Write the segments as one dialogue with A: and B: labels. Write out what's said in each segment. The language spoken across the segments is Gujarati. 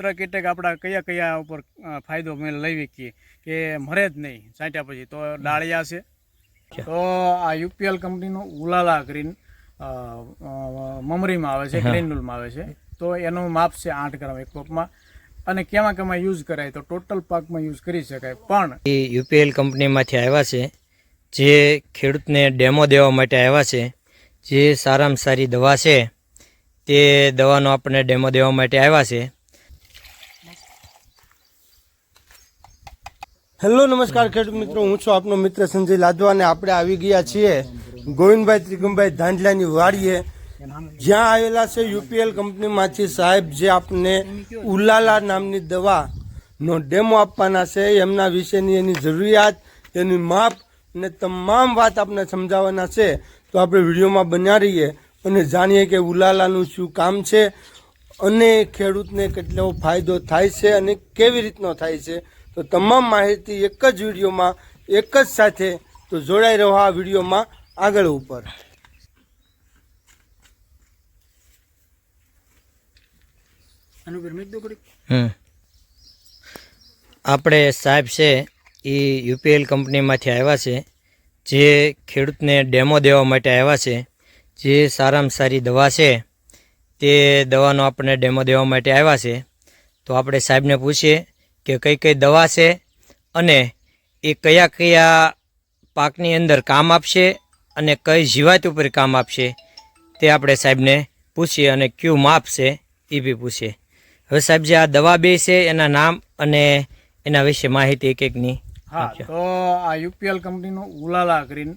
A: મિત્ર કીટક આપણા કયા કયા ઉપર ફાયદો મેં લઈ શકીએ કે મરે જ નહીં સાંટ્યા પછી. તો ડાળિયા છે. તો આ યુપીએલ કંપનીનો ઉલાલા ગ્રીન મમરીમાં આવે છે ગ્રેન્યુલમાં આવે છે. તો એનું માપ છે આઠ ગ્રામ એક કોપમાં અને કેમાં કેમાં યુઝ કરાય તો ટોટલ પાકમાં યુઝ કરી શકાય. પણ
B: એ યુપીએલ કંપનીમાંથી આવ્યા છે જે ખેડૂતને ડેમો દેવા માટે આવ્યા છે જે સારામાં સારી દવા છે તે દવાનો આપણને ડેમો દેવા માટે આવ્યા છે.
C: હેલો, નમસ્કાર ખેડૂત મિત્રો. હું છું આપનો મિત્ર સંજય લાદવા અને આપણે આવી ગયા છીએ ગોવિંદભાઈ ત્રિગમભાઈ ધાંડલાની વાડીએ. જ્યાં આવેલા છે યુપીએલ કંપનીમાંથી સાહેબ, જે આપને ઉલાલા નામની દવાનો ડેમો આપવાના છે, એમના વિશેની એની જરૂરિયાત, એની માપ અને તમામ વાત આપને સમજાવવાના છે. તો આપણે વિડીયોમાં બન્યા રહીએ અને જાણીએ કે ઉલાલાનું શું કામ છે અને ખેડૂતને કેટલો ફાયદો થાય છે અને કેવી રીતનો થાય છે. તો તમામ માહિતી એક જ વિડીયોમાં એક જ સાથે. તો જોડાઈ રહો આ વિડીયોમાં આગળ ઉપર.
B: આપણે સાહેબ છે એ યુપીએલ કંપનીમાંથી આવ્યા છે જે ખેડૂતને ડેમો દેવા માટે આવ્યા છે જે સારામાં સારી દવા છે તે દવાનો આપણને ડેમો દેવા માટે આવ્યા છે. તો આપણે સાહેબને પૂછીએ કે કઈ કઈ દવા છે અને એ કયા કયા પાકની અંદર કામ આપશે અને કઈ જીવાત ઉપર કામ આપશે તે આપણે સાહેબને પૂછીએ અને કયું માપ છે એ બી પૂછીએ. હવે સાહેબ જે આ દવા બે છે એના નામ અને એના વિશે માહિતી એક એકની
A: હા તો આ યુપીએલ કંપનીનો ઉલાલા ગ્રીન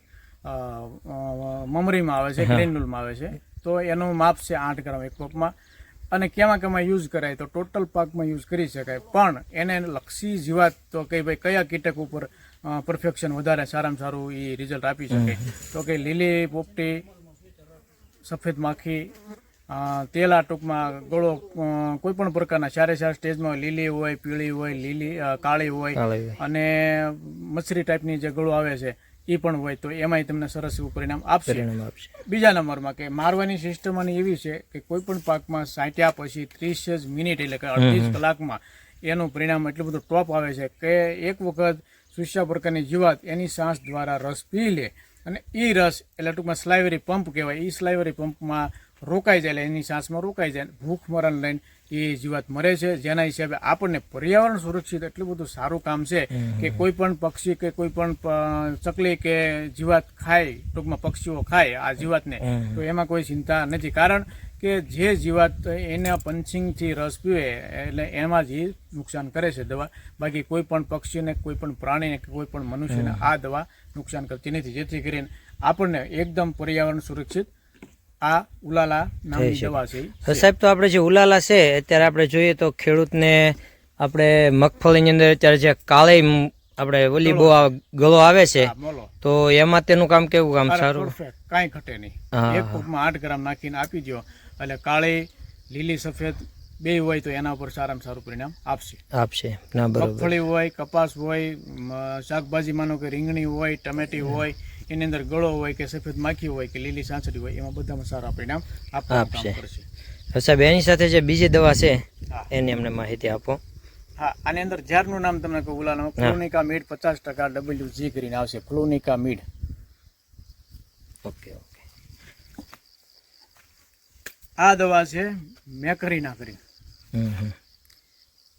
A: મમરીમાં આવે છે ગ્રેન્યુલમાં આવે છે. તો એનું માપ છે આઠ ગ્રામ એક કપમાં અને કેમાં કેમાં યુઝ કરાય તો ટોટલ પાકમાં યુઝ કરી શકાય. પણ એને લક્ષી જીવાત તો કે ભાઈ કયા કીટક ઉપર પરફેક્શન વધારે સારામાં સારું એ રિઝલ્ટ આપી શકે. તો કે લીલી પોપટી સફેદ માખી તેલા ટૂંકમાં ગળો કોઈ પણ પ્રકારના ચારે ચાર સ્ટેજમાં લીલી હોય પીળી હોય લીલી કાળી હોય. અને મચ્છરી ટાઈપની જે ગળો આવે છે એ પણ હોય તો એમાંય તમને સરસ એવું પરિણામ આપશે.
B: આપશે.
A: બીજા નંબરમાં કે મારવાની સિસ્ટમ અને એવી છે કે કોઈ પણ પાકમાં સાંટ્યા પછી ત્રીસ જ મિનિટ એટલે કે અડતીસ કલાકમાં એનું પરિણામ એટલું બધું ટોપ આવે છે કે એક વખત સુસ્યા પ્રકારની જીવાત એની સાંસ દ્વારા રસ પી લે અને એ રસ એટલે ટૂંકમાં સ્લાઇવરી પંપ કહેવાય. એ સ્લાઇવરી પંપમાં રોકાઈ જાય એટલે એની સાંસમાં રોકાઈ જાય ભૂખ મરણ લઈને એ જીવાત મરે છે જેના હિસાબે આપણને પર્યાવરણ સુરક્ષિત એટલું બધું સારું કામ છે કે કોઈ પણ પક્ષી કે કોઈ પણ ચકલી કે જીવાત ખાય ટૂંકમાં પક્ષીઓ ખાય આ જીવાતને તો એમાં કોઈ ચિંતા નથી. કારણ કે જે જીવાત એના પંચિંગથી રસ પીવે એટલે એમાં જ એ નુકસાન કરે છે દવા. બાકી કોઈ પણ પક્ષીને કોઈ પણ પ્રાણીને કે કોઈ પણ મનુષ્યને આ દવા નુકસાન કરતી નથી. જેથી કરીને આપણને એકદમ પર્યાવરણ સુરક્ષિત આ ઉલાલા નામની દવા છે.
B: સાહેબ તો આપણે જે ઉલાલા છે અત્યારે આપણે જોઈએ તો ખેડૂતને આપણે મગફળીની અંદર અત્યારે જે કાળી આપણે ઓલી બહુ ગળો આવે છે તો એમાં તેનું કામ કેવું કામ? સારું.
A: કાંઈ ઘટે નહીં. એક કપમાં આઠ ગ્રામ નાખીને આપી દો એટલે કાળી લીલી સફેદ બે હોય તો એના ઉપર સારામાં સારું પરિણામ આપશે.
B: આપશે. ના બરોબર.
A: મગફળી હોય કપાસ હોય શાકભાજી માનો કે રીંગણી હોય ટમેટી હોય એની અંદર ગળો હોય કે સફેદ માખી હોય કે લીલી સાંસળી હોય એમાં બધામાં સારા પરિણામ
B: આપશે. સાહેબ એની સાથે જે બીજી દવા છે એની અમને માહિતી આપો.
A: હા આની અંદર ઝાડનું નામ તમને કહું ઓલાનું ફ્લુનિકા મીડ પચાસ ટકા ડબલ્યુ જી કરીને આવશે ફ્લોનિકા મીડ.
B: Okay okay.
A: આ દવા છે મેકરીના કરી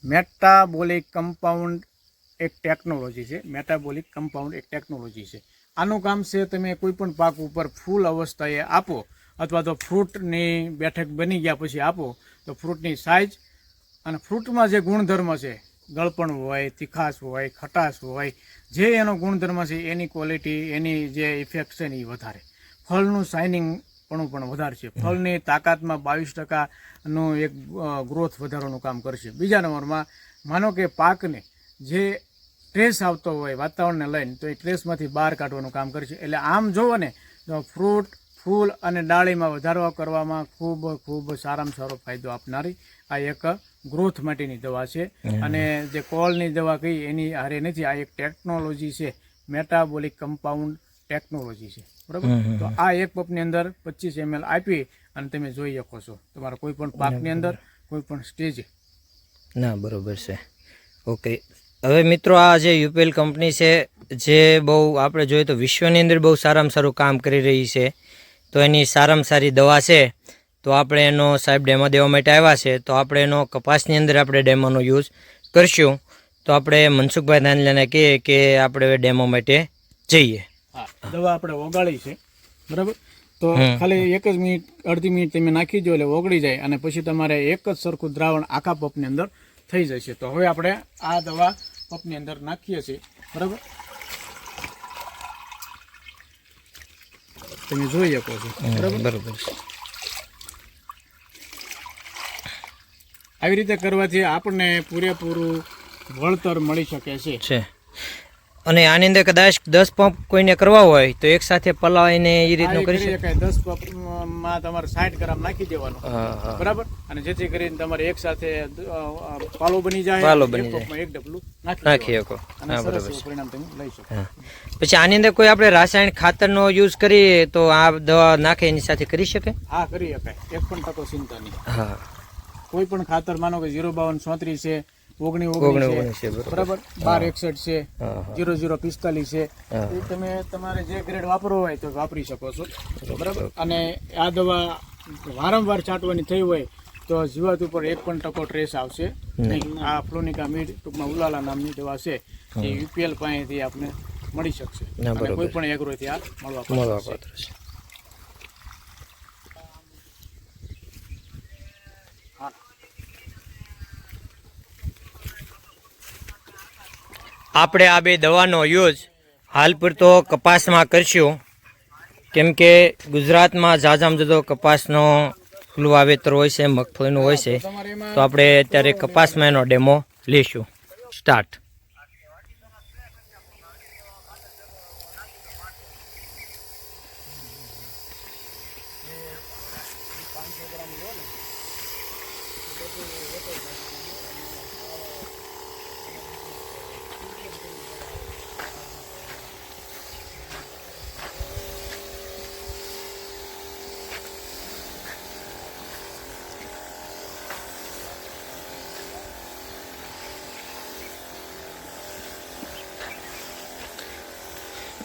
A: મેટાબોલિક કમ્પાઉન્ડ એક ટેકનોલોજી છે મેટાબોલિક કમ્પાઉન્ડ એક ટેકનોલોજી છે. આનું કામ છે તમે કોઈ પણ પાક ઉપર ફૂલ અવસ્થાએ આપો અથવા તો ફ્રૂટની બેઠક બની ગયા પછી આપો, તો ફ્રૂટની સાઇઝ અને ફ્રૂટમાં જે ગુણધર્મ છે, ગળપણ હોય, તીખાશ હોય, ખટાશ હોય, જે એનો ગુણધર્મ છે, એની ક્વોલિટી એની જે ઇફેક્ટ છે ને એ વધારે. ફળનું શાઇનિંગ પણ પણ વધારે છે. ફળની તાકાતમાં બાવીસ ટકાનું એક ગ્રોથ વધારવાનું કામ કરશે. બીજા નંબરમાં, માનો કે પાકને જે સ્ટ્રેસ આવતો હોય વાતાવરણને લઈને તો એ સ્ટ્રેસમાંથી બહાર કાઢવાનું કામ કરશે એટલે આમ જોવો ને તો ફ્રૂટ ફૂલ અને ડાળીમાં વધારો કરવામાં ખૂબ ખૂબ સારામાં સારો ફાયદો આપનારી આ એક ગ્રોથ માટેની દવા છે. અને જે કોલની દવા કહી એની હારે નથી આ એક ટેકનોલોજી છે. મેટાબોલિક કમ્પાઉન્ડ ટેકનોલોજી છે. બરાબર? તો આ એક પપની અંદર પચીસ એમએલ આપી અને તમે જોઈ શકો છો. તમારા કોઈ પણ પાકની અંદર કોઈ પણ સ્ટેજે
B: ના બરોબર છે. ઓકે હવે મિત્રો આ જે યુપીએલ કંપની છે જે બહુ આપણે જોઈએ તો વિશ્વની અંદર બહુ સારામાં સારું કામ કરી રહી છે તો એની સારામાં સારી દવા છે તો આપણે એનો સાહેબ ડેમો દેવા માટે આવ્યા છે તો આપણે એનો કપાસની અંદર આપણે ડેમોનો યુઝ કરશું. તો આપણે મનસુખભાઈ નાનલાને કહીએ કે આપણે ડેમો માટે જઈએ.
A: હા દવા આપણે ઓગાળી છે બરાબર? તો ખાલી એક જ મિનિટ અડધી મિનિટ તમે નાખી દો એટલે ઓગળી જાય અને પછી તમારે એક જ સરખું દ્રાવણ આખા પપની અંદર થઈ જશે. તો હવે આપણે આ દવા પપની અંદર નાખીએ છીએ. બરાબર? તમે જોઈ શકો છો. બરાબર? આવી રીતે કરવાથી આપણને પૂરેપૂરું વળતર મળી શકે છે.
B: અને આની અંદર કદાચ દસ પંપ કોઈને કરવા હોય તો એક સાથે પલાવીને એ રીતનું કરી
A: કરી
B: શકે
A: શકાય દસ પપમાં તમારે સાઠ ગ્રામ નાખી દેવાનું. બરાબર? અને જેથી કરીને તમારે એક સાથે પાલો બની જાય
B: પાલો બની જાય.
A: એક ડબલું નાખી
B: શકો. હા બરોબર
A: પરિણામ તમે લઈ શકો.
B: પછી આની અંદર કોઈ આપણે રાસાયણિક ખાતરનો યુઝ કરીએ તો આ દવા નાખે એની સાથે કરી શકે?
A: હા કરી શકાય. એક પણ ટકો ચિંતા નહીં.
B: હા.
A: કોઈ પણ ખાતર માનો કે જીરો બાવન ચોત્રીસ છે ઓગણી
B: ઓગણી છે, બરાબર.
A: બાર એકસઠ છે. જીરો જીરો પિસ્તાલીસ છે. એ તમે તમારે જે ગ્રેડ વાપરવો હોય તો વાપરી શકો છો. બરાબર. અને આ દવા વારંવાર છાંટવાની થઈ હોય તો જીવાત ઉપર એક પણ ટકો ટ્રેસ આવશે નહીં. આ ફ્લોનિકા મીડ ટૂંકમાં ઉલાલા નામની દવા છે. જે યુપીએલ પાસેથી આપણે મળી શકશે. કોઈ પણ એગ્રોથી આ મળવા
B: મળવા પાત્ર છે. આપણે આ બે દવાનો યુઝ હાલ પૂરતો કપાસમાં કરશું. કેમ કે ગુજરાતમાં ઝાઝામ જતો કપાસનો ખુલ્લું વાવેતર હોય છે, મગફળીનું હોય છે, તો આપણે અત્યારે કપાસમાં એનો ડેમો લઈશું. સ્ટાર્ટ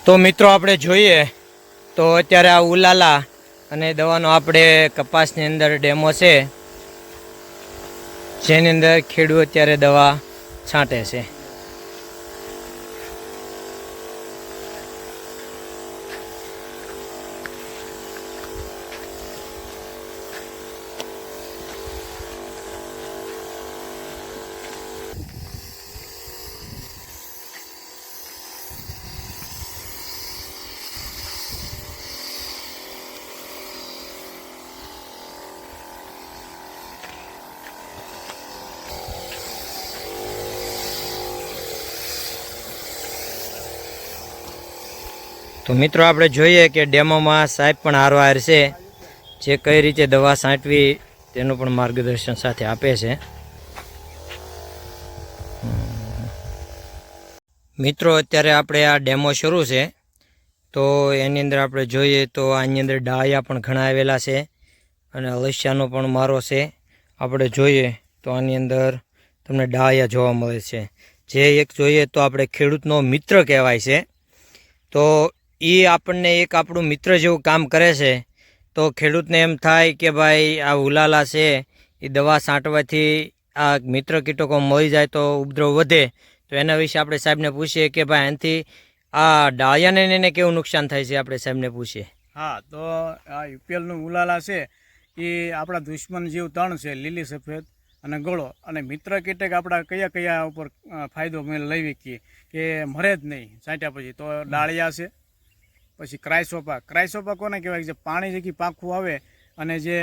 B: તો મિત્રો આપણે જોઈએ તો અત્યારે આ ઉલાલા અને દવાનો આપણે કપાસની અંદર ડેમો છે. જેની અંદર ખેડૂત અત્યારે દવા છાંટે છે. તો મિત્રો આપણે જોઈએ કે ડેમોમાં સાહેબ પણ હારવાર છે. જે કઈ રીતે દવા છાંટવી તેનું પણ માર્ગદર્શન સાથે આપે છે. મિત્રો, અત્યારે આપણે આ ડેમો શરૂ છે. તો એની અંદર આપણે જોઈએ તો આની અંદર ડાયા પણ ઘણા આવેલા છે અને અલસ્યાનો પણ મારો છે. આપણે જોઈએ તો આની અંદર તમને ડાયા જોવા મળે છે. જે એક જોઈએ તો આપણે ખેડૂતનો મિત્ર કહેવાય છે. તો એ આપણને એક આપણું મિત્ર જેવું કામ કરે છે. તો ખેડૂતને એમ થાય કે ભાઈ, આ ઉલાલા છે એ દવા છાંટવાથી આ મિત્ર કીટકો મળી જાય તો ઉપદ્રવ વધે. તો એના વિશે આપણે સાહેબને પૂછીએ કે ભાઈ એનાથી આ ડાળિયાને એને કેવું નુકસાન થાય છે આપણે સાહેબને પૂછીએ.
A: હા, તો આ યુપીએલનું ઉલાલા છે એ આપણા દુશ્મન જીવ તણ છે, લીલી સફેદ અને ગળો. અને મિત્ર કીટક આપણા કયા કયા ઉપર ફાયદો મેં લઈ શકીએ કે મરે જ નહીં, છાંટ્યા પછી. તો ડાળિયા છે પછી ક્રાયસોપા ક્રાયસોપા કોને કહેવાય? કે જે પાણી જેથી પાખું આવે અને જે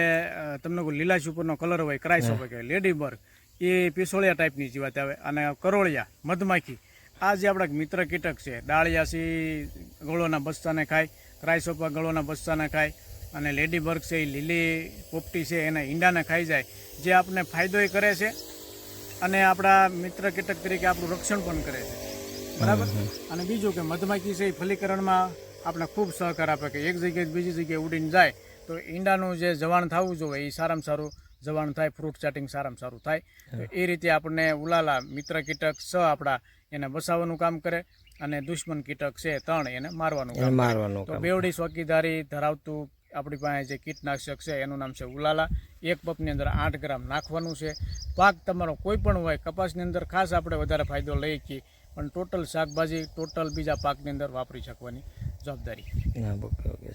A: તમને કોઈ લીલાશ ઉપરનો કલર હોય ક્રાયસોપા કહેવાય લેડીબર્ગ એ પિસોળિયા ટાઈપની જીવાત આવે અને કરોળિયા મધમાખી આ જે આપણા મિત્ર કીટક છે ડાળિયાસી ગળોના બસ્સાને ખાય ક્રાયસોપા ગળોના બસ્સાને ખાય અને લેડીબર્ગ છે એ લીલી પોપટી છે એના ઈંડાને ખાઈ જાય જે આપણને એ કરે છે અને આપણા મિત્ર કીટક તરીકે આપણું રક્ષણ પણ કરે છે. બરાબર? અને બીજું કે મધમાખી છે એ ફલીકરણમાં આપણે ખૂબ સહકાર આપે કે એક જગ્યાએ બીજી જગ્યાએ ઉડીને જાય તો ઈંડાનું જે જવાણ થવું જોઈએ એ સારામાં સારું જવાણ થાય ફ્રૂટ ચાટિંગ સારામાં સારું થાય. તો એ રીતે આપણને ઉલાલા મિત્ર કીટક સ આપણા એને બસાવવાનું કામ કરે અને દુશ્મન કીટક છે ત્રણ એને મારવાનું કામ
B: મારવાનું
A: તો બેવડી ચોકીદારી ધરાવતું આપણી પાસે જે કીટનાશક છે એનું નામ છે ઉલાલા. એક પપની અંદર આઠ ગ્રામ નાખવાનું છે. પાક તમારો કોઈ પણ હોય કપાસની અંદર ખાસ આપણે વધારે ફાયદો લઈએ શકીએ પણ ટોટલ શાકભાજી ટોટલ બીજા પાકની અંદર વાપરી શકવાની જવાબદારી.
B: Okay okay